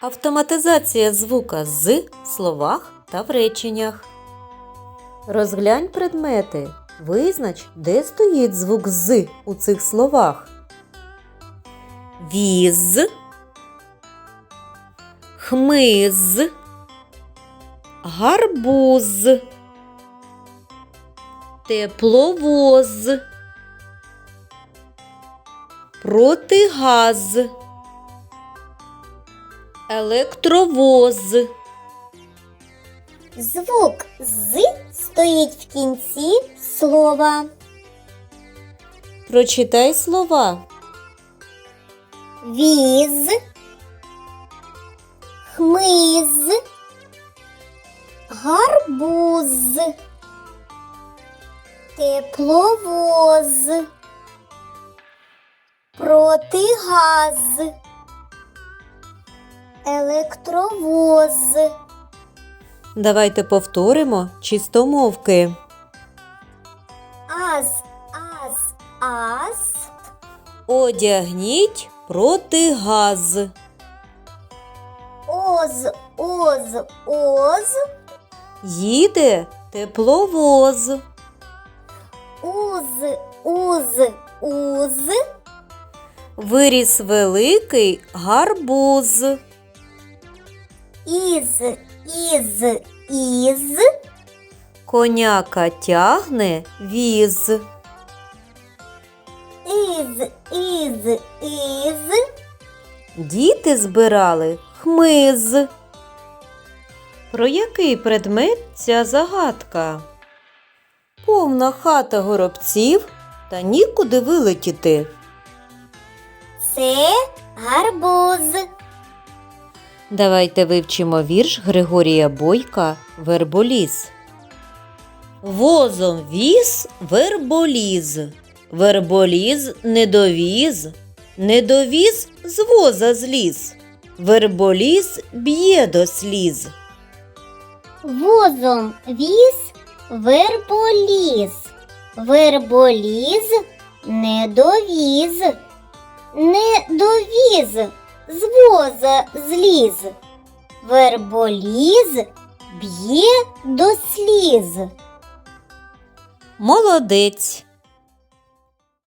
Автоматизація звука з в словах та в реченнях. Розглянь предмети. Визнач, де стоїть звук з у цих словах. Віз, хмиз, гарбуз, тепловоз, протигаз, електровоз. Звук з стоїть в кінці слова. Прочитай слова. Віз, хмиз, гарбуз, тепловоз, протигаз, електровоз. Давайте повторимо чистомовки. Аз, аз, аз, Одягніть протигаз. оз, оз, оз, Їде тепловоз. уз, уз, уз, Виріс великий гарбуз. Із, із, із, Коняка тягне віз. із, із, із, Діти збирали хмиз. Про який предмет ця загадка? Повна хата горобців та нікуди вилетіти. це гарбуз. Давайте вивчимо вірш Григорія Бойка Верболіз. Возом віз верболіз. Верболіз не довіз, не довіз з воза зліз. Верболіз б'є до сліз. Возом віз верболіз. Верболіз не довіз, не довіз, з воза зліз. Верболіз б'є до сліз. Молодець.